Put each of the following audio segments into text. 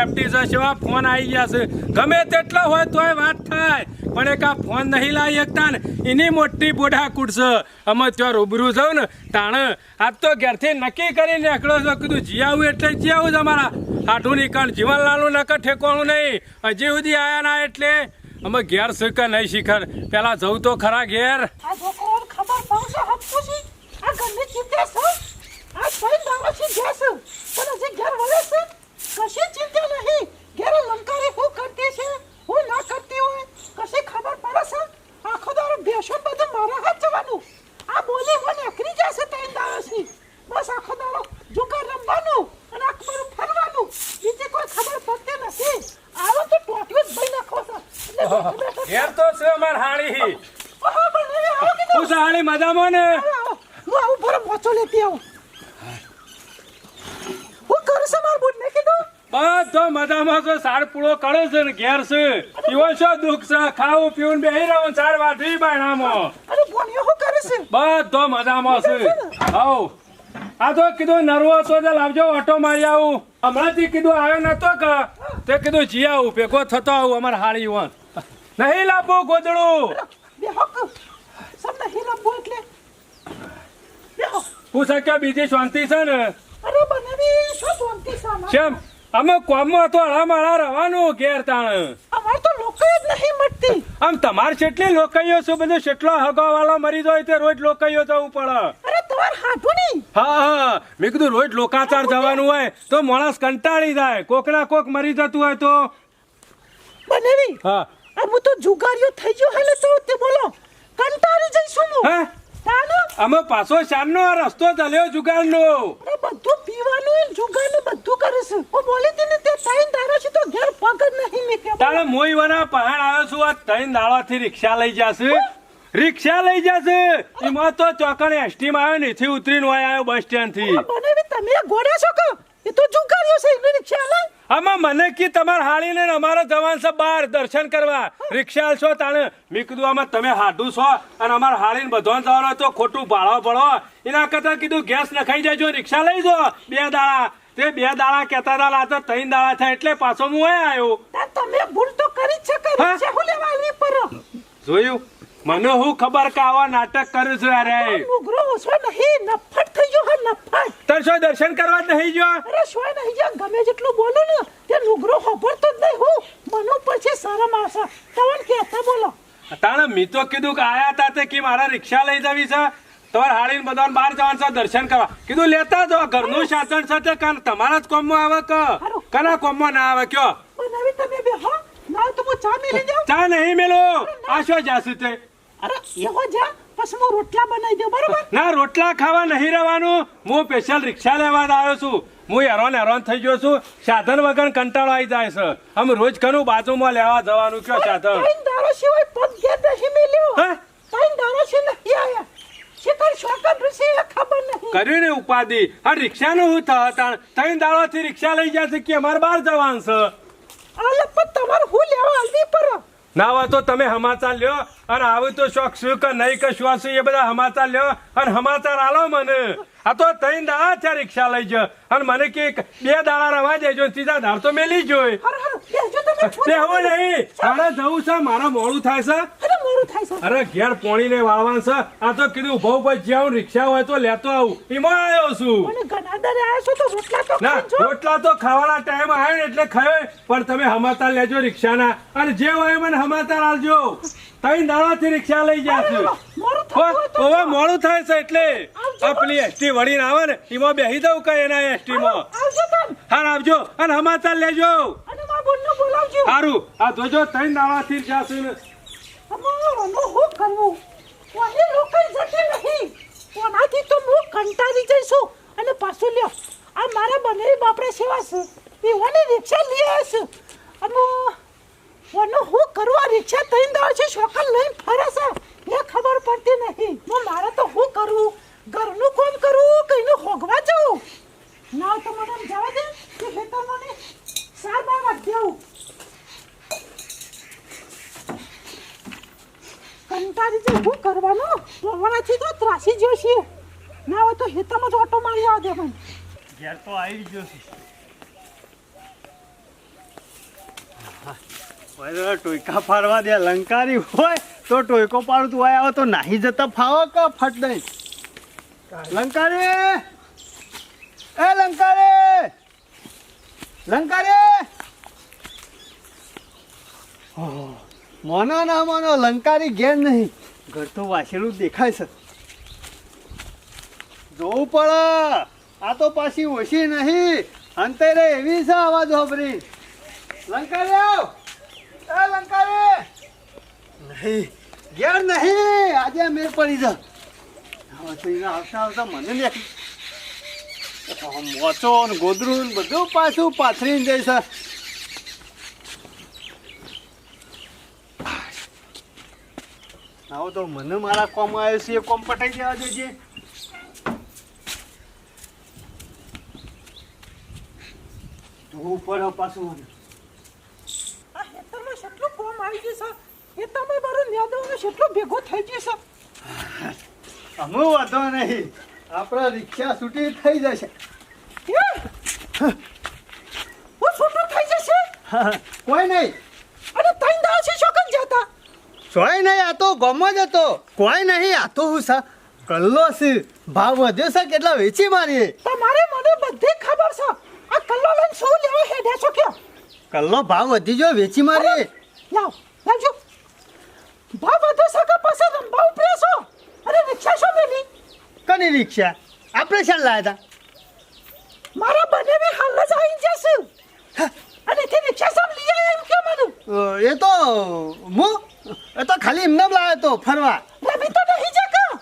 Safety છે સેવા phone આવી ગયા છે. ગમે તેટલો હોય તોય વાત થાય. પણ એક આ ફોન નહીં લાવી શકતા ને એની મોટી બોઢા કૂટશે અમે ત્યાં રૂબરૂ જાઉં ને, તાણે આજ તો ઘેરથી નક્કી કરીને એકડો છો. કીધું જીયાવું એટલે જીયાવું જ અમારા હાઠું નીકળ જીવનલાલનું નકર ઠેકવાનું નહીં. હજી સુધી આયા ના એટલે અમે ઘેર શીખર નહીં શીખર? પેલા જવું તો ખરા ઘેર. ખબર પડશે હપ્તું છે આ ઘરની ચિંતા છે આ ભાઈ દાવા છે ગેસ પણ હજી ઘેર વળે છે કશી ચિંતા નહીં ઘેર લંકારી હું કરતી છે હું ના કરતી હોય કશી ખબર પડે છે આખો દાડો બેસો બધું મારા હાથ જવાનું આ બોલી મને અકરી જશે તૈન દાવાથી બસ આખો દાડો જુગાર રમવાનું અને આખું ફરવાનું બીજી કોઈ ખબર પડતી નથી આવો તો ટોટિયું જ ભાઈ નાખો છો એટલે બેઠો બેઠો ઘેર તો હાળી. હું. હાળી મજામાં ને? હું આવું ભરો મોચો લેતી આવું. હું કરું છું મારું બુટ મેં કીધું? બધો મજામાં છે સાર પૂળો કરે છે ને ઘેર છે. પીવો છો દુઃખ છે ખાવું પીવું બેહી રહું સાર વાઢી બાયણામાં. અરે બોનિયો હું કરે છે? બધો મજામાં છે. આવ. આ તો કીધું નરવો હતો તે લાવજો ઓટો મારી આવું. હમણાંથી કીધું આવ્યો નતો કે તે કીધું જી આવું ભેગો થતો આવું અમારે હાળી વન. નહીં લાપો ગોદડું. નહીં એટલે? બીજી શાંતિ છે ને? કેમ અમે કોમમાં તો હળામાળા રહેવાનું ઘેર તાણ. અમાર તો લોકો જ નહીં મળતી આમ તમારે કેટલી લોકઈઓ છો બધું કેટલો હગાવાળો મરી જાય તે રોજ લોકઈઓ જવું પડે. અરે તમાર હાથું નહીં? હા હા. મેં કીધું રોજ લોકાચાર જવાનું હોય તો માણસ કંટાળી જાય. કોક ના કોક મરી જતું હોય તો. બનાવી. હા. હું તો જુગારીઓ થઈ ગયો હેલે તો તે બોલો કંટાળી જઈશું હું હે તાનો અમે પાછો શાનનો આ રસ્તો ચાલ્યો જુગારનો અરે બધું પીવાનું એ જુગારનું બધું કરે છે હું બોલી હતી ને તે તૈન દારો છે તો ઘેર પગ નહીં મેકે મોઈ વના પહાડ આવ્યો છું આ ત્રણ દાડાથી રિક્ષા લઈ જશે રિક્ષા લઈ જશે એમાં તો ચોકણ એસટી માં આવ્યો ને એથી ઉતરીને આવ્યો બસ સ્ટેન્ડથી તમે ગોડા છો કે એ તો જુગારીઓ છે એની લઈ આમાં મને કી તમારે હાળીને અમારો જવાન છે બહાર દર્શન કરવા. રિક્ષા છો તાણે મેં કીધું આમાં તમે હાડું છો અને અમારે હાલીને બધો જવાનો તો ખોટું ભાડો પડો એના કરતા કીધું ગેસ નખાઈ જજો રિક્ષા લઈ જો. બે દાડા. તે બે દાડા કહેતા હતા તો ત્રણ દાડા થાય એટલે પાછો હું આવ્યો. તમે ભૂલ તો કરી જ છે કે? રિક્ષા હું લેવા આવી પર? જોયું? મને હું ખબર કે આવા નાટક કરું છું અરે મુગરો ઓછો નહીં નફટ થઈ ગયો હે નફટ. તર શું દર્શન કરવા નહીં જો અરે શોય નહીં જો ગમે જેટલું બોલો ને તે નુગરો ખબરતો જ નહીં હું. મને પછી શરમ આવશે તમને કહેતા બોલો. તાણે મી તો કીધું કે આયા તા તે કે મારા રિક્ષા લઈ જવી છે? તમારે હાડીને બધાને બહાર જવાનું છે દર્શન કરવા. કીધું લેતા જો ઘરનું શાસન છે તે કાન. તમારા જ કોમમાં આવે કે. કના કોમમાં ના આવે કયો? તમે બે હા? ના તો હું ચા મેલી જાઉં ચા નહીં મેલો. આ શું જાસુ તે અરે એવો જા પછી હું રોટલા બનાવી દઉં બરોબર? ના રોટલા ખાવા નહીં રહેવાનું. હું સ્પેશિયલ રિક્ષા લેવા આવ્યો છું. હું હેરાન હેરાન થઈ ગયો છું. સાધન વગર કંટાળો આવી જાય છે. આમ રોજ ઘણું બાજુમાં લેવા જવાનું કયો સાધન? દારો સિવાય પગ ઘેર નહીં મેલ્યો. હે? ત્રણ દારો છે નહીં આયા શિખર શોકન ઋષિ ખબર નહીં. કર્યું ને ઉપાધિ. આ રિક્ષાનું હું થતા ત્રણ દાડોથી રિક્ષા લઈ જશે કે અમારે બહાર જવાનું છે? આ લપત તમારે હું લેવા હલ્દી પર ના હોય તો તમે સમાચાર લ્યો અને આવું તો શોખ શું કે નહીં કે શું શું એ બધા સમાચાર લ્યો અને સમાચાર આલો મને. આ તો ત્રણ દાડા છે રિક્ષા લઈ જ. અને મને કે બે દાડા રવા દેજો ત્રીજા દાડ તો મેલી જોઈ હર હર બેસજો તમે તે હવે નહીં. મારે જવું છે મારા મોડું થાય છે. અરે થાય છે. અરે ઘેર પોણીને વાળવાનું છે. આ તો કીધું બહુ પછી જ્યાં રિક્ષા હોય તો લેતો આવું. એમાં આવ્યો છું. અને ગનાદરે આવ્યા છો તો રોટલા તો ના રોટલા તો ખાવાના ટાઈમ આવ્યો ને એટલે ખાયો પણ તમે હમાતા લેજો રિક્ષાના. અને જે હોય મને હમાતા આલજો તઈ દાડાથી રિક્ષા લઈ જાશું હવે મોડું થાય છે એટલે. આ પેલી એસટી વળીને આવે ને. એમાં બેસી દઉં કઈ એના એસટી માં આવજો અને હમાતા લેજો. સારું આ જોજો ત્રણ દાડાથી જાશું ને. અમારો હું કરવું. કોને લોકો જતી નહીં. કોનાથી તો હું કંટાળી જઈશું? અને પાછું લ્યો, આ મારા બનેવી બાપરે સેવા છે એવાની રિક્ષા લઈ આવ્યા છે. અને ઓનો કરું આ રિક્ષા ત્રણ દો છે શોકલ લઈને ફરે છે એ ખબર પડતી નહીં. મારે તો હું કરું? ઘરનું કોમ કરું? કઈનું હોગવા જવું ના તો મને જવા દે કે ખેતર મને સાર બાર દેવું છે શું કરવાનું? રોવાનાથી તો ત્રાસી ગયો છે ના હોય તો હેતામાં જ ઓટો મારી આવા દે મને. ઘેર તો આવી ગયો છે. ફાડવા દે. લંકારી હોય તો ટોયકો પાડું. તું આયા તો નાહી જતા ફાવો ફટ દઈ? લંકારી! એ લંકારે! લંકારી! મોનો ના મોનો લંકારી ઘેર નહીં. ઘર તો વાસેલું દેખાય છે. જોવું પડે. આ તો પાછી ઓછી નહીં. અંતે રે એવી છે અવાજ હોબરી લંકારી આવ. એ લંકારી. નહીં. ઘેર નહીં. આજે મેર પડી જા. આવતા આવતા મને ને મોચો ને ગોદરું બધું પાછું પાથરીને જઈશ આવો તો મને મારા કોમ આવ્યો છે એ કોમ પટાઈ દેવા દેજે. ઉપર પાછું. હેતામાં કેટલું કોમ આવી ગયું છે? તમે મારું યાદવનું કેટલું ભેગું થઈ ગયો છે? અમે વાંધો નહીં. આપણા રિક્ષા છૂટી થઈ જશે? હું? છૂટું થઈ જશે? કોઈ નહીં અને ત્રણ દાડા છે શોકન જતા કોઈ નહીં આ તો ગમો જ હતો. કોઈ નહીં આ તો હું સા કલ્લો છે ભાવ વધ્યો છે કેટલા વેચી મારીએ? તમારે મને બધી ખબર છે આ કલ્લો લઈને શું લેવા હેડે છો કે? કલ્લો ભાવ વધી જો વેચી મારીએ. લાવ લાવજો ભાવ વધ્યો છે કે પાસે રંબા ઉપરે છો? અરે રિક્ષા શું મેલી કની રિક્ષા? આપણે શાન લાયા મારા બને હાલ જ આવી જશે અને તે રિક્ષા સમ લઈ હતા એ તો હું એ તો ખાલી એમને જ લાવ્યો તો ફરવા. રવિ તો નહીં જકા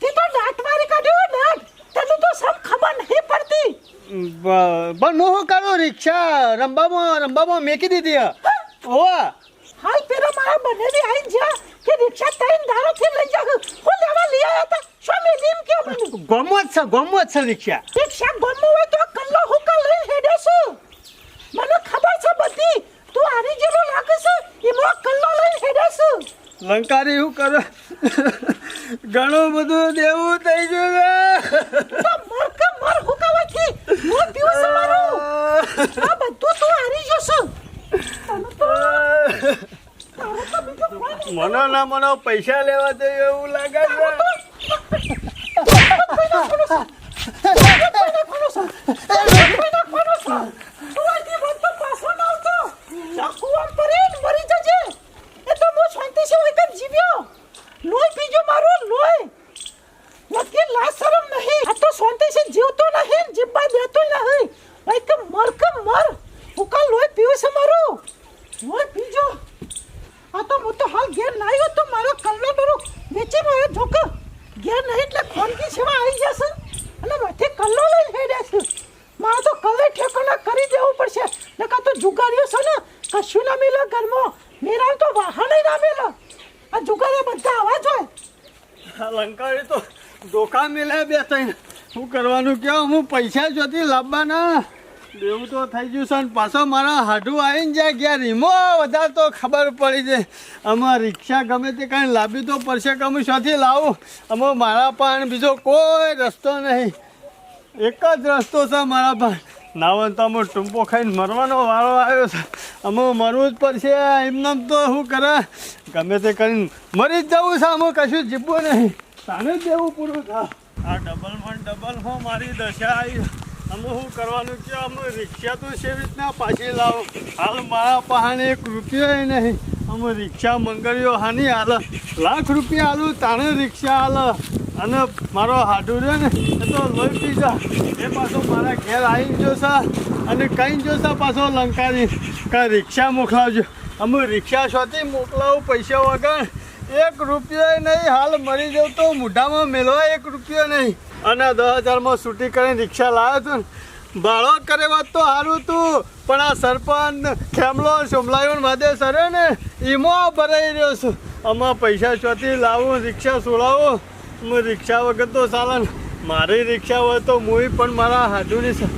તે તો દાંત મારી કાઢ્યો દાંત તને તો સમ ખબર નહીં પડતી. પણ હું શું કરું? રિક્ષા રંબામાં રંબામાં મેકી દીધી. ઓવા. હાલ પેલા મારા બને બી આવી જા કે રિક્ષા ત્રણ દારો થી લઈ જા હું લેવા લઈ આયા તા શું મેલી એમ કે ગમો છે ગમો છે રિક્ષા. રિક્ષા ગમો હોય તો કલ્લો હુકા લઈ હેડે છું મને ખબર છે બધી તું આની જેવો લાગે છે એમાં કલ્લો લઈ હેડે છું લંકારી હું કરો. ઘણું બધું દેવું થઈ ગયું. મનો ના મનો પૈસા લેવા જોઈએ એવું લોહી પીજો. આ તો હું તો હાલ ઘેર ના આવ્યો તો મારો કલ્લો બરો વેચી મારો જોકો ઘેર નહીં એટલે ખોનકી સેવા આવી જશે. અને માથે કલ્લો લઈને હેડે છે. મારે તો કલ્લે ઠેકાણા કરી દેવું પડશે. નકા તો જુગારીઓ છે ને, કશું ના મિલે ઘરમાં. મેરા તો વાહન ના મેલો. આ જુગારી બધા આવા જ હોય. આ લંકારી તો ધોકા મેલે બે ત્રણ. શું કરવાનું કહો હું પૈસા જોતી લાવવાના દેવું તો થઈ ગયું છે ને પાછો મારા હાડું આવીને જાય ગયા રીમો વધારે તો ખબર પડી જાય. આમાં રિક્ષા ગમે તે કાંઈ લાવી તો પડશે કે હું શોથી લાવું? આમાં મારા પણ બીજો કોઈ રસ્તો નહીં. એક જ રસ્તો છે મારા પણ નાવન તો અમે ટૂંપો ખાઈને મરવાનો વારો આવ્યો છે. અમુક મરવું જ પડશે. એમને તો શું કરે? ગમે તે કરીને મરી જ જવું છે. અમે કશું જીવવું નહીં. તાને જ દેવું પૂરું થાય. આ ડબલ વન ડબલ ડબલમાં મારી દશા આવી. અમે શું કરવાનું કે અમે રિક્ષા તો છે રીતના પાછી લાવો. હાલ મારા પાસે એક રૂપિયો નહીં. અમે રિક્ષા મંગળીઓ હાની હાલ. લાખ રૂપિયા હાલું તાણે રિક્ષા હાલ અને મારો હાડું રહ્યો ને, એ તો લોહી પી જા એ પાછો મારા ઘેર આવી જોશે અને કંઈ જોશે પાછો લંકારી કાંઈ રિક્ષા મોકલાવજો. અમે રિક્ષા શોથી મોકલાવું પૈસા વગર. એક રૂપિયો નહીં, હાલ મરી જાઉં તો મોઢામાં મેળવા એક રૂપિયો નહીં. અને દસ હજારમાં છૂટી કરીને રિક્ષા લાવ્યો હતો ને. ભાડો કરે વાત તો સારું હતું પણ આ સરપંચ ખેમલો સોમલાયો વાદે સરે ને એમાં ભરાઈ રહ્યો છું. આમાં પૈસા ચોથી લાવું, રિક્ષા સોળાવો હું રિક્ષા વગર તો ચાલે મારી રિક્ષા હોય તો હું પણ મારા હાજુની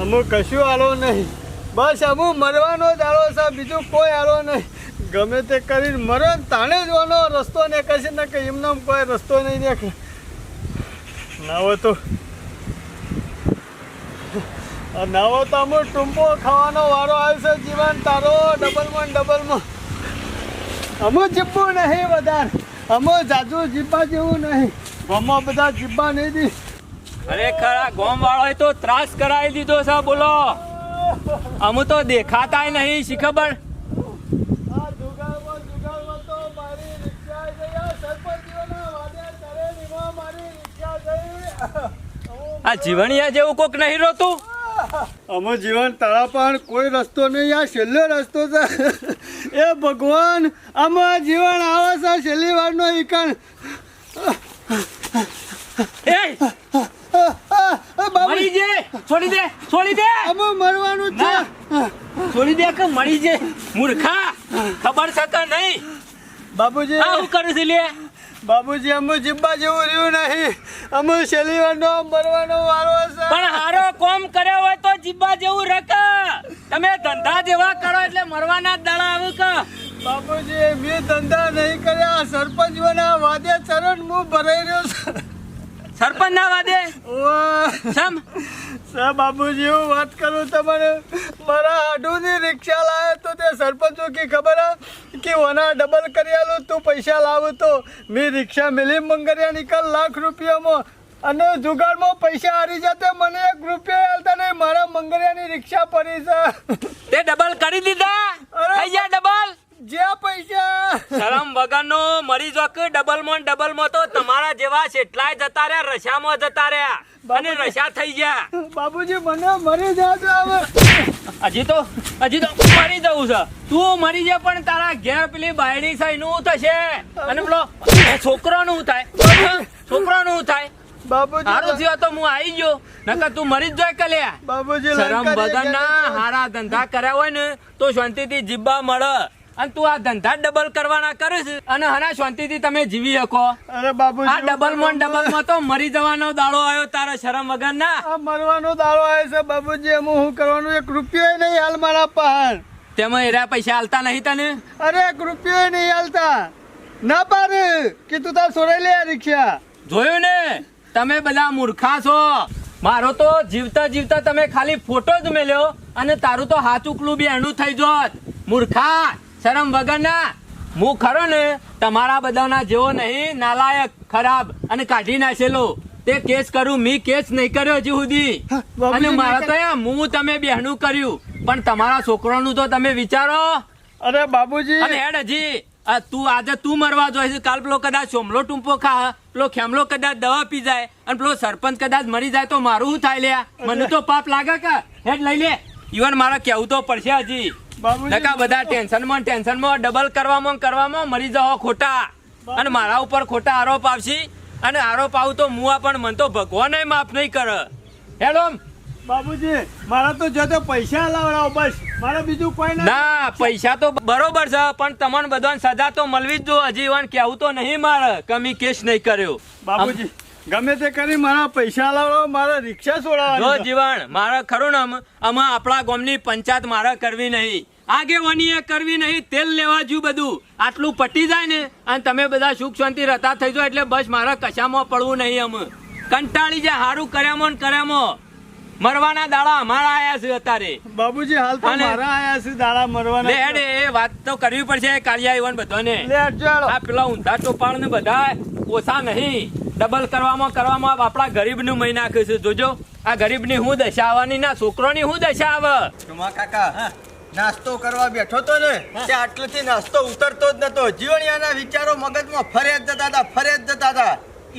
અમુક કશું હાલો નહીં. બસ અમુક મરવાનો જ હાલો છે, બીજું કોઈ હાલો નહીં. ગમે તે કરીને મરે તાણે જ ઓનો રસ્તો ને કશે ને કે એમને એમ કોઈ રસ્તો નહીં દેખે. નાવો તો નાવો તો અમુ ટૂંપો ખાવાનો વારો આવશે જીવન તારો, ડબલમાં ડબલમાં. અમુ જીબ્બું નહીં વધારે. અમુ જાજુ જીપા જેવું નહીં. ગામમાં બધા જીપા નહીં દી. ખરેખર આ ગોમ વાળો તો ત્રાસ કરાવી દીધો છે, બોલો. અમુ તો દેખાતાય નહીં, શી ખબર આ જુગારમાં જુગારમાં તો મારી રિક્ષા ગઈ સરપંચીઓના વાદે કરે નીમાં મારી રિક્ષા ગઈ આ જીવણિયા જેવું કોક નહીં રોતું? અમે જીવન તારા પણ કોઈ રસ્તો નહીં આ છેલ્લો રસ્તો છે. એ ભગવાન અમે જીવન આવે છે છેલ્લી વારનો ઈકણ. મરી જે! છોડી દે! છોડી દે! અમે મરવાનું છે. છોડી દે કે મરી જે? મૂર્ખા! ખબર છે કે નહીં. બાબુજી આવું કરું છું લે? બાબુજી અમે જીબ્બા જેવું રહ્યું નહીં. અમે શેલીવાનો મરવાનો વારો છે. પણ હારો કોમ કર્યો હોય તો જીબ્બા જેવું રક તમે ધંધા જેવા કરો એટલે મરવાના દાડા આવું કે બાબુજી મેં ધંધા નહીં કર્યા. સરપંચોના વાદે ચરણ હું ભરાઈ રહ્યો છું. સરપંચ ના વાદે સમ સર બાબુજી હું વાત કરું તમને. મારા અઢુની રિક્ષા લાવે તો તે સરપંચો કે ખબર હે? કે ઓના ડબલ કરી આલું તું પૈસા લાવું તો. મેં રિક્ષા મિલી મંગરિયા નીકળ લાખ રૂપિયામાં. અને જુગાડમાં પૈસા હારી જતા મને એક રૂપિયા હાલતા નહીં મારા મંગરિયાની રિક્ષા પડી છે. તે ડબલ કરી દીધા? અરે. થઈ ગયા ડબલ જ્યાં પૈસા. શરમ વગરનો મરી જોક ડબલ મોન ડબલ મો તો તમારા જેવા કેટલાય જતા રહ્યા રશામાં જતા રહ્યા. અને રશા થઈ ગયા. બાબુજી મને મરી જાજો હવે. હજી તો હજી તો મરી જવું છે. તું મરી જા પણ તારા ઘેર પેલી બાયડી છે એનું થશે? અને પેલો છોકરાનું નું થાય? છોકરાનું નું થાય? બાબુજી હારું થયો તો હું આવી ગયો. નકર તું મરી જ જોય કલ્યા. બાબુજી શરમ વગર ના હારા ધંધા કર્યા હોય ને તો શાંતિથી જીબ્બા મળે. અને તું આ ધંધા ડબલ કરવાના કરીશ અને હના શાંતિથી તમે જીવી શકો. અરે બાબુ આ ડબલમાં ડબલમાં તો મરી જવાનો દાડો આવ્યો તારા શરમ વગર ના. આ મરવાનો દાડો આવ્યો છે બાબુજી એમ હું કરવાનું એક રૂપિયો નહીં હાલ મારા પાર. તેમાં એરા પૈસા હાલતા નહીં તને? અરે એક રૂપિયો નહીં હાલતા. ના પાર કે તું તાર સોરાઈ લે રિક્ષા. જોયું ને? તમે બધા મૂર્ખા છો. મારો તો જીવતા જીવતા તમે ખાલી ફોટો જ મેલ્યો અને તારું તો હાથ ઉકલું બી એનું થઈ જોત. મૂર્ખા. શરમ વગરના હું ખરો ને તમારા બધાના જેવો નહીં નાલાયક ખરાબ અને કાઢી નાખેલો. તે કેસ કરું મી કેસ નહીં કર્યો હજી સુધી. અને મારા તો હું તમે બેહનું કર્યું. પણ તમારા છોકરાનું તો તમે વિચારો. અરે બાબુજી. અને હેડ હજી. તું આજે તું મરવા જોઈશ કાલ પેલો કદાચ સોમલો ટૂંપો ખા પેલો ખેમલો કદાચ દવા પી જાય અને પેલો સરપંચ કદાચ મરી જાય તો મારું શું થાય લ્યા? મને તો પાપ લાગે કે? હેડ લઈ લે. ઈવન મારે કેવું તો પડશે હજી. નકા બધા ટેન્શનમાં ટેન્શનમાં ડબલ કરવામાં કરવામાં મરી જાઓ ખોટા. અને મારા ઉપર ખોટા આરોપ આવશે. અને આરોપ આવું તો મુઆ પણ મન તો ભગવાન માફ નહીં કરે. હેડો બાબુજી મારા તો જો પૈસા લાવડાવો બસ. મારે બીજું કોઈ ના ના પૈસા તો બરોબર છે પણ તમને બધાને સજા તો મળવી જ જો. હજી કેવું તો નહીં મારે. કમી કેસ નહીં કર્યો. બાબુજી. ગમે તે કરી મારા પૈસા લાવો મારા રિક્ષા છોડાવો. જીવન મારે ખરું ને આમાં આપણા ગામની પંચાયત મારે કરવી નહીં. આગેવાની એ કરવી નહીં તેલ લેવા જ્યું બધું. આટલું પટી જાય ને અને તમે બધા સુખ શાંતિ રહેતા થઈ જાઓ એટલે બસ મારે કશામાં પડવું નહીં અમ કંટાળી જાય હારું કર્યામો ને કર્યામો મરવાના દાડા અમારા આયા છે અત્યારે. બાબુજી હાલ તો મારા આયા છે દાડા મરવાના લે એ વાત તો કરવી પડશે કાર્યા ઈવન બધાને. લે હટજો આ પેલા ઊંધા ટોપાળ ને બધા ઓછા નહીં. ડબલ કરવામાં કરવામાં આપણા ગરીબનું મહી નાખે છે. જોજો આ ગરીબની હું દશા આવવાની ના છોકરો ની હું દશા આવે? કાકા નાસ્તો કરવા બેઠો તો ને તે આટલેથી નાસ્તો ઉતરતો જ નતો. જીવણિયાના વિચારો મગજમાં ફરે જ જતા હતા ફરે જ જતા હતા.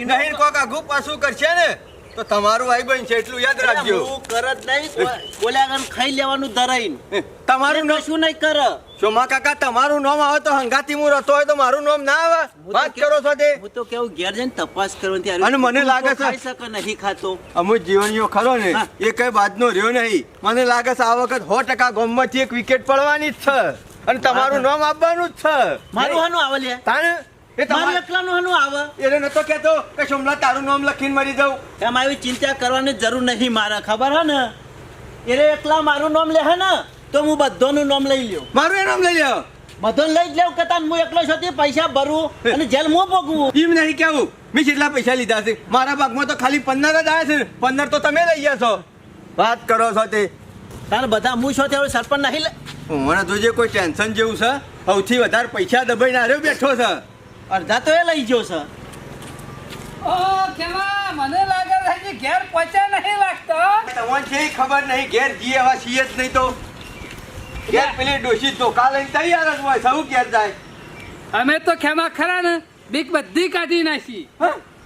નહીં કોક ગુપ શું કરશે ને? તો તમારું આઈ બહેન છે એટલું યાદ રાખજો. હું કરત નહીં બોલ્યા આગળ ખાઈ લેવાનું ધરાઈને. તમારું નામ શું નહીં કર. સોમા કાકા તમારું નામ આવે તો હંગાતી હું રતો હોય તો મારું નામ ના આવે? વાત કરો છો તે હું તો કેવું ઘેર જઈને તપાસ કરવાની ત્યારે અને મને લાગે છે- ખાઈ શકે નહીં ખાતો. અમુક જીવણીઓ ખરો ને એ કઈ બાદનો રહ્યો નહીં. મને લાગે છે આ વખત સો ટકા ગોમમાંથી એક વિકેટ પડવાની જ છે. અને તમારું નામ આપવાનું જ છે. મારું હાનું આવે લે તાણે એ તમારે એકલાનું હનું આવે? એને નતો કહેતો કે સોમલા તારું નામ લખીને મરી જાઉં. એમાં એવી ચિંતા કરવાની જરૂર નહીં મારે ખબર હે ને? એને એકલા મારું નામ લે હે ને તો હું બધાનું નામ લઈ લ્યો. મારું એ નામ લઈ લ્યો. બધો લઈ જ લેવું કે તાન હું એકલો છું તે પૈસા ભરું અને જેલ હું ભોગવું? એમ નહીં કેવું મેં કેટલા પૈસા લીધા છે મારા ભાગમાં તો ખાલી પંદર જ આવ્યા છે. પંદર તો તમે લઈ ગયા છો. વાત કરો છો તે. તારે બધા હું છો તે સરપંચ નહીં લે મને જોજે કોઈ ટેન્શન જેવું છે? સૌથી વધારે પૈસા દબાઈને આવ્યો બેઠો છે. અડધા તો એ લઈ ગયો છે. મને લાગે છે કે ઘેર પહોંચ્યા નહીં લાગતો. તમને છે ખબર નહીં ઘેર જીએ એવા છીએ જ નહીં તો. ઘેર પેલી ડોશી ધોકા લઈને તૈયાર જ હોય સૌ ઘેર જાય. અમે તો ખેમા ખરા ને બીક બધી કાઢી નાખી.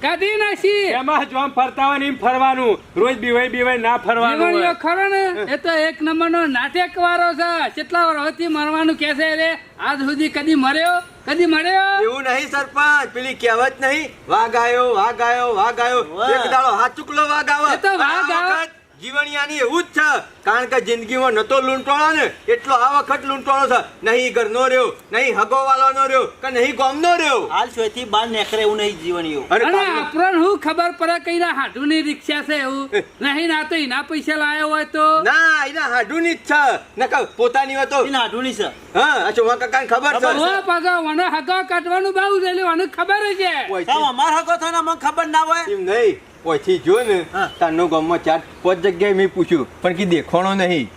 કાઢી નાખી. એમાં જો આમ ફરતા હોય એમ ફરવાનું. રોજ બીવાય બીવાય ના ફરવાનું હોય. ખરો ને? એ તો એક નંબરનો નાટક વાળો છે. કેટલા વર્ષથી મરવાનું કે છે રે? આજ સુધી કદી મર્યો? કદી મર્યો એવું નહીં સરપંચ. પેલી કહેવત નહીં. વાઘ આવ્યો વાઘ આવ્યો વાઘ આવ્યો એક દાડો હાથ ચુકલો વાઘ આવે. એ તો વાઘ આવે. જીવણિયાની એવું જ છે. કારણ કે જિંદગીમાં નતો લૂંટવાનો ને એટલો આ વખત લૂંટવાનો છે. નહીં ઘરનો રહ્યો નહીં હગો વાળાનો રહ્યો કે નહીં ગોમનો રહ્યો. હાલ છોથી બહાર નેકરે એવું નહીં જીવણીઓ અરે અને આપણને શું ખબર પડે કઈ ના હાડુની રિક્ષા છે એવું? નહીં ના તો એના પૈસા લાયો હોય તો? ના એના હાડુની જ છે. નકર પોતાની હોય તો. એને હાડુની છે. હા અચ્છા ચોમા કાકાને ખબર છે. ઓ પાછો મને હગો કાઢવાનું બહુ છે એટલે મને ખબર જ છે. અમાર હગો થાય ને અમને ખબર ના હોય. એમ નહીં. ઓયથી જો ને. તારનો ગામમાં ચાર પાંચ જગ્યાએ મેં પૂછ્યું પણ કે દેખાણો નહીં.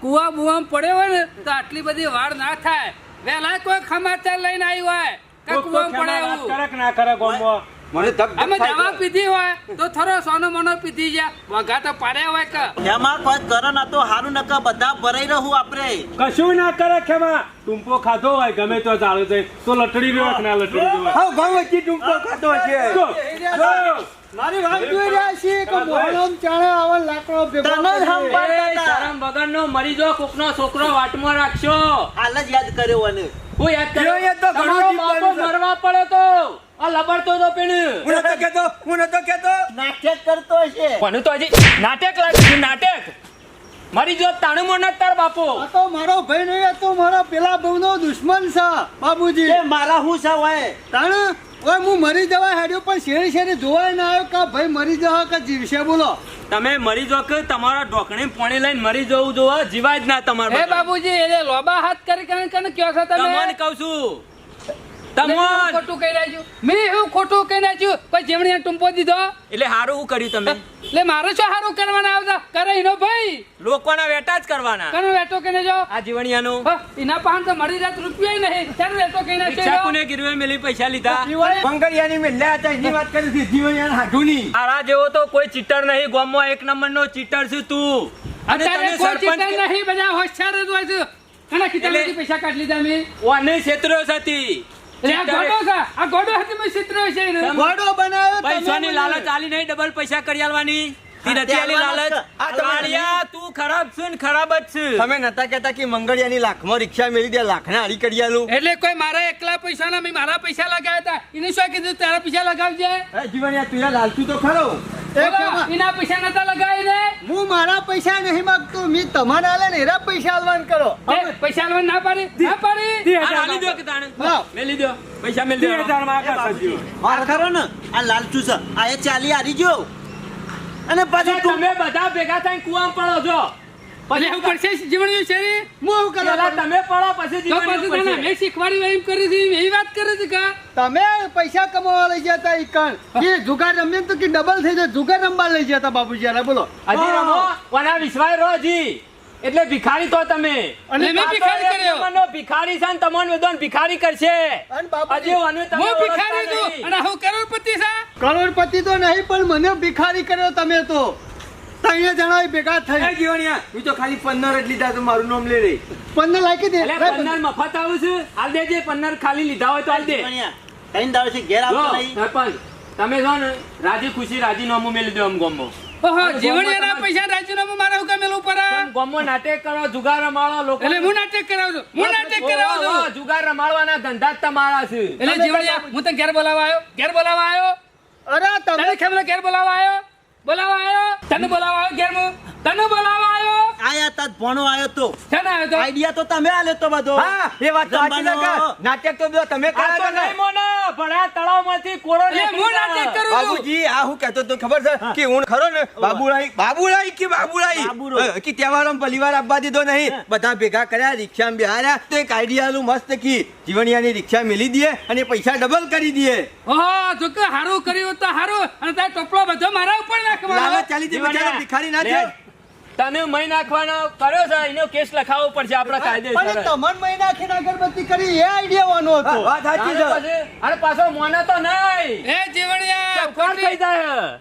કુવા બુવા પડ્યો હોય ને તો આટલી બધી વાર ના થાય. વેલા કોઈ ખમાચાર લઈને આવ્યું હોય કે કોક તો કુવામાં ખેમા પડે એવું. કરે ના કરે ગામમાં? મને ધક અમે દવા પીધી હોય તો થરો સોનો મોનો પીધી જા વગા તો પાડ્યા હોય કે? ખેમા કોઈ કરો ના તો હારું નકા બધા ભરાઈ રહું આપણે કશું ના કરે ખેમા ટુંપો ખાધો હોય ગમે તો ચાલે છે. તો લટડી રહ્યો કે ના લટડી રહ્યો હા ગામ વચ્ચે ટુંપો ખાધો છે. મારી વાત જોઈ રહ્યા છીએ કે મોહનમ ચાણે આવા લાકડો ભેગો તને સંભાળતા શરમ વગરનો મરી જો કોકનો છોકરો વાટમાં રાખશો. હાલ જ યાદ કર્યો અને હું યાદ કર્યો તો ઘણો છે. મરવા પડ્યો તો. આ લબડતો તો પેણ. હું નતો કહેતો હું નતો કહેતો નાટક કરતો છે કોનું તો હજી નાટક લાગ્યું છે, નાટક. મરી જો તાણું મોન તાર બાપો. આ તો મારો ભાઈ નહીં તો મારા પેલા બહુનો દુશ્મન છે બાબુજી. એ મારા હું છે તાણે ઓય હું મરી જવા હેડ્યો પણ શેરી શેરી જોવાય ના આવ્યો કે ભાઈ મરી જવા કે જીવશે બોલો. તમે મરી જો કે તમારા ઢોકણી પોણી લઈને મરી જવું જોવો જીવાય જ ના તમારે તમારે બાબુજી એટલે લોબા હાથ કરી કણ કયો છો તમે? તમને કહું છું તમોન! ખોટું કહી નાખ્યું. મેં એવું ખોટું કહી નાખ્યું. પછી જેમણે ટૂંપો દીધો? એટલે હારું શું કર્યું તમે? એટલે મારે શું સારું કરવાના આવતા? કરે એનો ભાઈ. લોકોના વેટા જ કરવાના. કનો વેટો કહીને જાઓ આ જીવણિયાનું. એના પાન તો મરી જાત રૂપિયા નહીં. ત્યારે વેટો કહીને રિક્ષા નાખ્યો કોને મેલી પૈસા લીધા. બંગડિયાની મેં હતા એની વાત કરી હતી જીવણિયાના હાડુની. તારા જેવો તો કોઈ ચીટર નહીં. ગામમાં એક નંબરનો ચીટર છે તું. અને તને સરપંચ નહીં બધા હોશિયાર જ હોય છે. કના ખીચામાંથી પૈસા કાઢી લીધા મેં? ઓને હતી ગોડો છે. આ ગોડો હતી મેં ચિત્ર છે એને. ગોળો બનાવ્યો પૈસાની લાલચ આલી નહીં ડબલ પૈસા કરી આલવાની. તી ખરાબ છે ને ખરાબ જ છે. તમે નતા કેતા કે મંગળિયાની લાખમાં રિક્ષા મેલી દે લાખના હારી કરી આલું. એટલે કોઈ મારા એકલા પૈસા ના મેં મારા પૈસા લગાવ્યા હતા. એને શું કીધું? તારા પૈસા લગાવજે. એ જીવણિયા તું લાલતું તો ખરો? એના પૈસા નતા લગાવી દે હું મારા પૈસા નહીં માંગતો મી તમારા આલે ને એરા પૈસા આલવાન કરો. પૈસા આલવા ના પાડી? ના પાડી? આલી દો કે તાણે. મેલી દો. પૈસા મેલી દો. આ ખરો ને. આ લાલચુ છે. આ એ ચાલી હારી ગયો. અને પાછું તમે બધા ભેગા થઈને કુવા પડો છો. પછી એવું પડશે જીવણ્યું છે હું એવું કરવા તમે પડો પછી જીવન પછી જીવન તને મેં શીખવાડી એમ કરી છે એવી વાત કરે છે કા? તમે પૈસા કમાવા લઈ જતા ઈ કણ. એ જુગાર રમીએ તો કે ડબલ થઈ જાય. જુગાર રમવા લઈ જતા બાપુજી અરે બોલો. હજી રમો કોના વિશ્વાસ રહો હજી. એટલે ભિખારી તો તમે. અને મેં ભિખારી કર્યો. મને ભિખારી છે ને તમને બધાને ભિખારી કરશે. અને બાપુજી, હજી ઓને તમે ભિખારી છું. અને હું કરોડપતિ છે. કરોડપતિ તો નહીં પણ મને ભિખારી કર્યો તમે તો. ત્રણે જણા ભેગા થઈ. જીવણિયા હું તો ખાલી પંદર જ લીધા તો મારું નામ લે. રહી પંદર લાખી દે. પંદર મફત આવું છે? હાલ દેજે પંદર ખાલી લીધા હોય તો હાલ દે. ત્રણ દાડો છે ઘેર આવતો નહીં. સરપંચ તમે જો ને રાજી ખુશી રાજી નામું મેલી દો આમ ગોમો. ઓહો જીવણિયાના પૈસા રાજીનામું મારે હુકમ મેલું ઉપર ગોમો નાટક કરો જુગાર રમાડો લોકો એટલે હું નાટક કરાવું છું? હું નાટક કરાવું છું? જુગાર રમાડવાના ધંધા જ તમારા છે. એટલે જીવણિયા હું તને ઘેર બોલાવા આવ્યો? ઘેર બોલાવા આવ્યો? અરે તમે તને ઘેર બોલાવા આવ્યો? બોલાવા આવ્યો? તને બોલાવા આવ્યો ઘેર તને બોલાવા આવ્યો? આયા તા ભણો આયો તો. છે આવ્યો તો? આઈડિયા તો તમે આલ્યો તો બધો. હા એ વાત તો. નાટક તો બધો તમે આ ભણા તળાવમાંથી કોરો એ હું નાટક કરું બાબુજી આ હું કહેતો તો ખબર છે કે હું ખરો ને બાબુરાઈ બાબુરાઈ કે બાબુરાઈ કે તહેવારોમાં પરિવાર આપવા દીધો નહીં. બધા ભેગા કર્યા રિક્ષામાં બેહાર્યા. તો એક આઈડિયા મસ્ત કી જીવણિયાની રિક્ષા મેલી દઈએ અને પૈસા ડબલ કરી દઈએ. ઓહો જો કે હારું કર્યું તો હારું. અને તારો ટોપલો બધો મારા ઉપર નાખવાનો. ચાલી થી બિચારા ભિખારી ના થયો. તને મહી નાખવાનો કર્યો છે? એનો કેસ લખાવવો પડશે આપણા કાયદેસર. તમન મહી નાખીને અગરબત્તી કરી એ આઈડિયા વાનો હતો. વાત સાચી છે. અને પાછો મોના તો નહીં. એ જીવણિયા કોણ થઈ જાય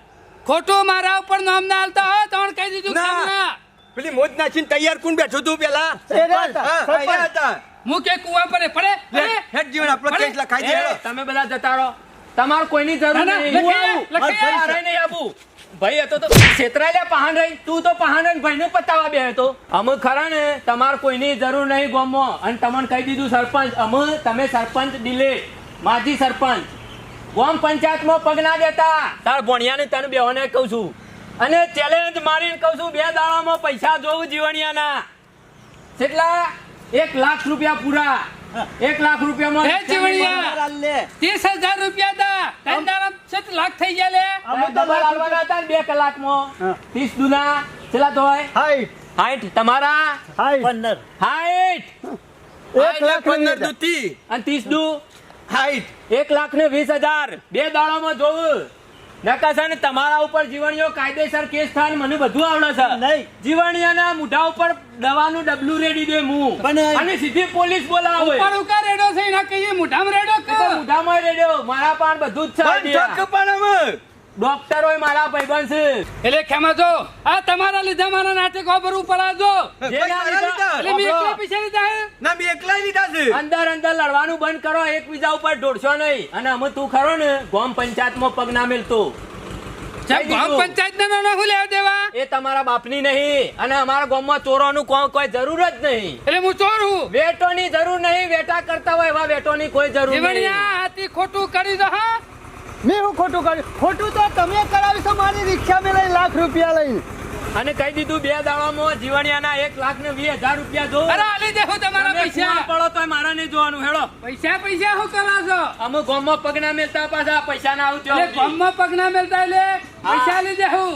ખોટું મારા ઉપર નામ ના હાલતા હો તણ કહી દીધું ના. પેલી મોજ નાખીને તૈયાર કોણ બેઠું તું પેલા? મુકે હતા. હા, કે કુવા પર પડે? હેડ જીવન આપણો કેસ લખાઈ દે તમે બધા જતા રહો. તમારે કોઈની જરૂર નહીં. લખાઈ નહીં આવું. ભાઈ હતો તો છેતરાયેલા પહાણ રહી. તું તો પહાણ રહીને ભાઈને પતાવા બે હતો અમે ખરા ને, તમારે કોઈની જરૂર નહીં ગોમો. અને તમને કહી દીધું સરપંચ, અમે, તમે સરપંચ દિલે માજી સરપંચ. ગોમ પંચાયતમાં પગ ના દેતા. તાર ભણિયાને તને બેહોને કહું છું. અને ચેલેન્જ મારીને કહું છું, બે દાડામાં પૈસા જોવું જીવણિયાના. કેટલા? એક લાખ રૂપિયા પૂરા. એક લાખ રૂપિયામાં એ જીવણિયા ત્રીસ હજાર રૂપિયા હતા ત્રણ દાડા સત લાખ થઈ ગયા લે. અમે ડબલ આલવાના હતા ને બે કલાકમાં. ત્રીસ દુના. છેલ્લા તો હોય. હાઈ હાઈટ તમારા? હાઈટ પંદર. હાઈટ એક લાખ પંદર પંદર દૂતી અને ત્રીસ દુ. હાઈટ એક લાખ ને વીસ હજાર. બે દાડામાં જોવું નકાશા ને તમારા ઉપર જીવણીઓ કાયદેસર કેસ થાય મને બધું આવડે છે. નહીં. જીવણીયાના મુઢા ઉપર દવાનું ડબલું રેડી દે હું અને સીધી પોલીસ બોલાવે. ઉપર ઉકા રેડો છે એના કહીએ મોઢામાં રેડો કે મુઢામાં રેડ્યો. મારા પણ બધું જ છે પણ. ડોક્ટર હોય મારા ભાઈબંધ છે. એટલે ખેમા જો આ તમારા લીધા મારા નાટક ભરવું ઉપર જે ના કોઈ લીધા- લીધા? એટલે મેં એકલા પૈસા લીધા હે? ના મેં એકલા લીધા છે. અંદર અંદર લડવાનું બંધ કરો એકબીજા ઉપર ઢોળશો નહીં. અને અમે તું ખરો ને ગામ પંચાયતમાં પગ ના મેલતો. ગામ દીધું. પંચાયતને નાખું લેવા દેવા? એ તમારા બાપની નહીં. અને અમારા ગામમાં ચોરોનું કોઈ કોઈ જરૂર જ નહીં. એટલે હું ચોર હું? વેટોની જરૂર નહીં. વેટા કરતા હોય એવા વેટોની કોઈ જરૂર નહીં. ખોટું કરી દો હા? મેં હું ખોટું કર્યું. ખોટું તો તમે કરાવી છો મારી રિક્ષા મેં લઈ લાખ રૂપિયા લઈને. અને કહી દીધું બે દાડામાં જીવણિયાના એક લાખ ને વીસ હજાર રૂપિયા જો અરે આલી દેખો તમારા તમે પૈસા. પડો તો મારા નહીં જોવાનું હેડો પૈસા પૈસા શું કરો છો? અમે ગામમાં પગના મેલતા પાછા પૈસા ના આવતી ગામમાં પગના મેલતા એટલે પૈસા લઈ દેવું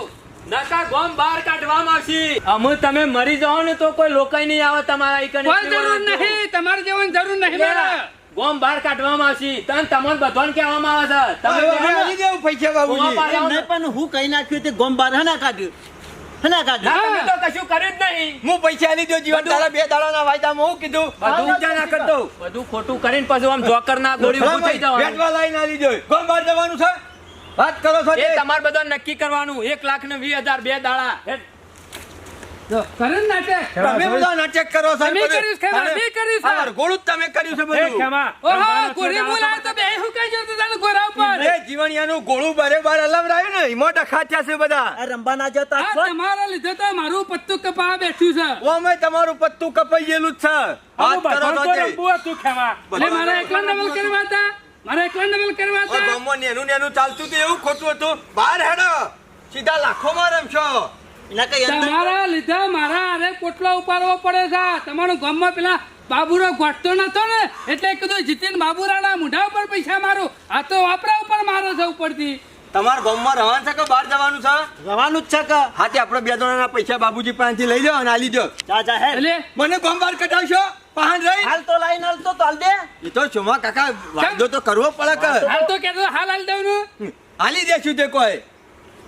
નકા ગોમ બહાર કાઢવામાં આવશે. અમે તમે મરી જાઓ ને તો કોઈ લોકાઈ નહીં આવે તમારા જરૂર નહીં. તમારે જેવાની જરૂર નહીં ગોમ બહાર કાઢવામાં આવશે. તન તમને બધાને કહેવામાં આવે છે. તમે બેહો. દેવું પૈસા બાબુજી આવો ને. નહીં પણ હું કહી નાખ્યું તે ગોમ બાર હના કાઢ્યું? ના, કાઢ્યું તો કશું કર્યું જ નહીં. હું પૈસા આલી જીવન તારા બે દાડાના વાયદામાં હું કીધું. બધું ઊંચા ના કરતો. બધું ખોટું કરીને પછી આમ જોકર ના ગોળી ઊભું થઈ જવાનું. બેટવા લાઈને આલી દો ગોમ બહાર જવાનું છે? વાત કરો છો એ. તમારે બધા નક્કી કરવાનું. એક લાખ ને વીસ હજાર બે દાડા. હેડ. જો, કરે નાટક તમે બધા નાટક કરો છો તમે કર્યું છે, અને કર્યું છે. આ તમે કર્યું છે બધું. ઓહો ગોરી બોલાવે તો બે હું કઈ જતો તને ગોરા ઉપર? એ જીવણિયાનું ગોળું બારે બાર અલવરાયું ને એમાં ડખા છે બધા. રંબા ના જતા આ તમારા લીધે તો મારું પત્તું કપા બેઠું છે. ઓમે તમારું પત્તું કપાઈ ગયેલું જ છે. વાત કરો છો તે. એટલે મારા એકલા ડબલ કરવા હતા? મારા એકલા ડબલ કરવા હતા? ગામમાં નેનું નેનું ચાલતું હતું એવું ખોટું હતું. બહાર હેડો સીધા લાખોમાં રમશો. એના કઈ અંદર તમારા લીધે મારા અરે પોટલો ઉપાડવો પડે છે. તમારું ગામમાં પેલા બાબુરો ગોઠતો નતો ને એટલે કીધું જીતીન બાબુરાના મોઢા ઉપર પૈસા મારું. આ તો વાપરા ઉપર મારો છે ઉપરથી. તમારા ગામમાં રહેવાનું છે કે બહાર જવાનું છે? રવાનું જ છે કે. હા તે આપણે બે જણાના પૈસા બાબુજી પાસેથી લઈ લો અને આલી દો. જા જા હે એટલે? મને ગામ બહાર કઢાવશો? પહાણ રહી? હાલ તો લાઈન હાલ તો દે. એ તો શું કાકા વાયદો તો કરવો પડે કે. હાલ તો કેતો હાલ હાલ દઉં આલી દેશું તે કોઈ.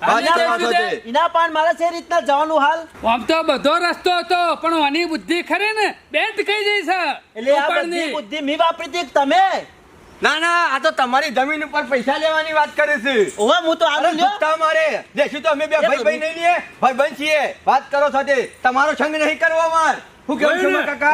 પાન મારે છે રીતના જવાનું હાલ. આમ તો બધો રસ્તો હતો પણ આની બુદ્ધિ ખરી ને? બેન્ટ કઈ જઈ છે? એટલે આ બધી બુદ્ધિ મી વાપરી હતી તમે? ના ના આ તો તમારી જમીન ઉપર પૈસા લેવાની વાત કરે છે. ઓવે હું તો આલું લ્યો. મારે. દેશું તો અમે બે ભાઈ ભાઈ નહીં લઈએ. ભાઈ છીએ. વાત કરો સાથે. તમારો સંગ નહીં કરવો માર હું કેવું છું મારા કાકા?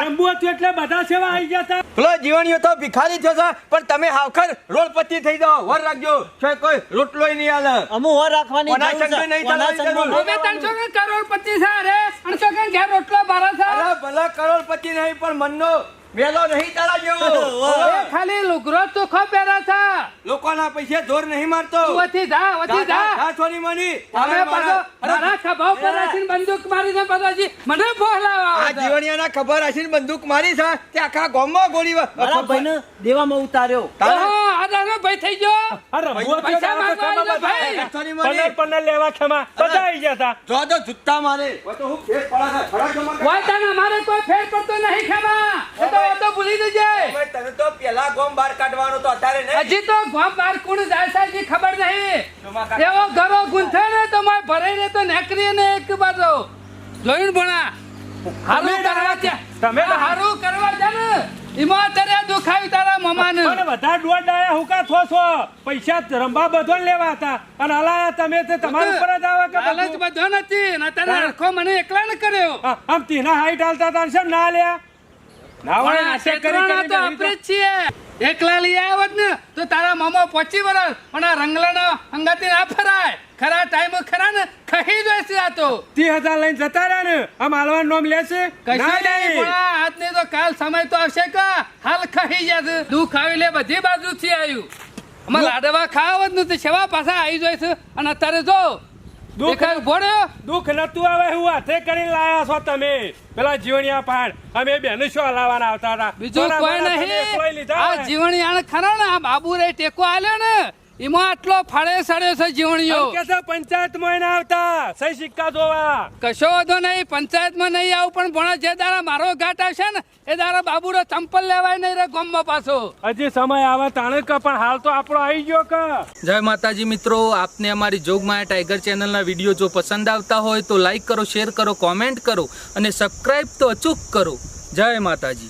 પેલો જીવણીઓ તો ભિખારી થયો છે પણ તમે હાવખર રોડપતિ થઈ જાઓ. વર રાખજો. છે કોઈ રોટલો નહીં આલે અમુ વર રાખવાની જરૂર નહીં થવાની હવે ત્રણસો કરોડપતિ છે અરે? ત્રણસો કે ઘેર રોટલો બારા છે? ભલે કરોડપતિ નહીં પણ મનનો મેલો નહીં તારા જેવો. એ ખાલી લુગરો ચોખ્ખો પહેરા છે. લોકોના પૈસે જોર નહીં મારતો. વધી જા વધી જા છોની મની તમે પાછો મારા ખભા ઉપર રાખીને બંદૂક મારીને પાછો હજી મને બોલાવા આ જીવણિયાના ખબર હશે ને બંદૂક મારી છે તે આખા ગામમાં ગોળી મારા ભાઈને દેવામાં ઉતાર્યો. હા આ દાનો ભાઈ થઈ ગયો. અરે પૈસા માંગવા ભાઈ. છોરી મની. પંદર લેવા ખમા. બધા આવી ગયા તા જો તો જુત્તા મારે. તો હું ફેર પડા છે. ખરા જમા કોઈ વાયતાના મારે કોઈ ફેર પડતો નહીં ખેમા. તો ભૂલી જજે તને તો પેલા ગોમ બહાર કાઢવાનો તો અત્યારે નહીં. હજી તો ગોમ બાર કોણ જાય છે ખબર નહીં. એવો ઘરો ગુંથે ને ભરાઈ રે તો નેકરી ને એક બાજુ. જોઈને ભણા? હારું કરવા ત્યાં તમે હારું કરવા જા ને. એમાં તારે દુખાવી તારા મમાને. બધા દોઢ ડાયા હુકા થો છો? પૈસા રંબા બધો લેવા હતા. અને હલાયા તમે તે તમારા ઉપર જ આવે કે લાલચ બધો? નથી. ને તારે હરખો મને એકલા ને કર્યો આમ તીના હાઈટ હાલતા ને ના લ્યા એકલા લઈ આવ્યા ને તો તારા મામા પચી વર્ષ પણ આ રંગલાના ના ફરાય. ખરા ટાઈમ ખરા ને? ખહી જોઈશે આ તો. ત્રીસ હજાર લઈને જતા રહ્યા ને આમ હાલવાનું નામ લેશે કશું નહીં આ તો કાલ સમય તો આવશે કે? હાલ ખહી જશે દુઃખ આવી લે બધી બાજુથી આવ્યું અમારે લાડવા ખાવા જ નથી સેવા પાછા આવી છે અને અત્યારે જો દુઃખ- દેખાય દુઃખ નતું આવે હું હાથે કરીને લાયા છો તમે. પેલા જીવણિયા પાડ. અમે બેન શું હલાવાના આવતા હતા? બીજું કોઈ નહીં. આ. ખરા ને આ બાબુ રે ટેકો આલ્યો ને. એમાં આટલો ફાળે સડે છે જીવણીઓ. કે છે પંચાયતમાં એને આવતા? સહી સિક્કા જોવા. કશો વાંધો નહીં પંચાયતમાં નહીં આવું પણ ભણા જે દારા મારો ઘાટ આવશે ને એ દાડા બાબુનો ચંપલ લેવાય નહીં રે ગોમમાં પાછો. હજી સમય આવે તાણે કે પણ હાલ તો આપણો આવી ગયો કે? જય માતાજી મિત્રો આપને અમારી જોગમાયા ટાઈગર ચેનલના વીડિયો જો પસંદ આવતા હોય તો લાઈક કરો શેર કરો કોમેન્ટ કરો અને સબસ્ક્રાઈબ તો અચૂક કરો. જય માતાજી.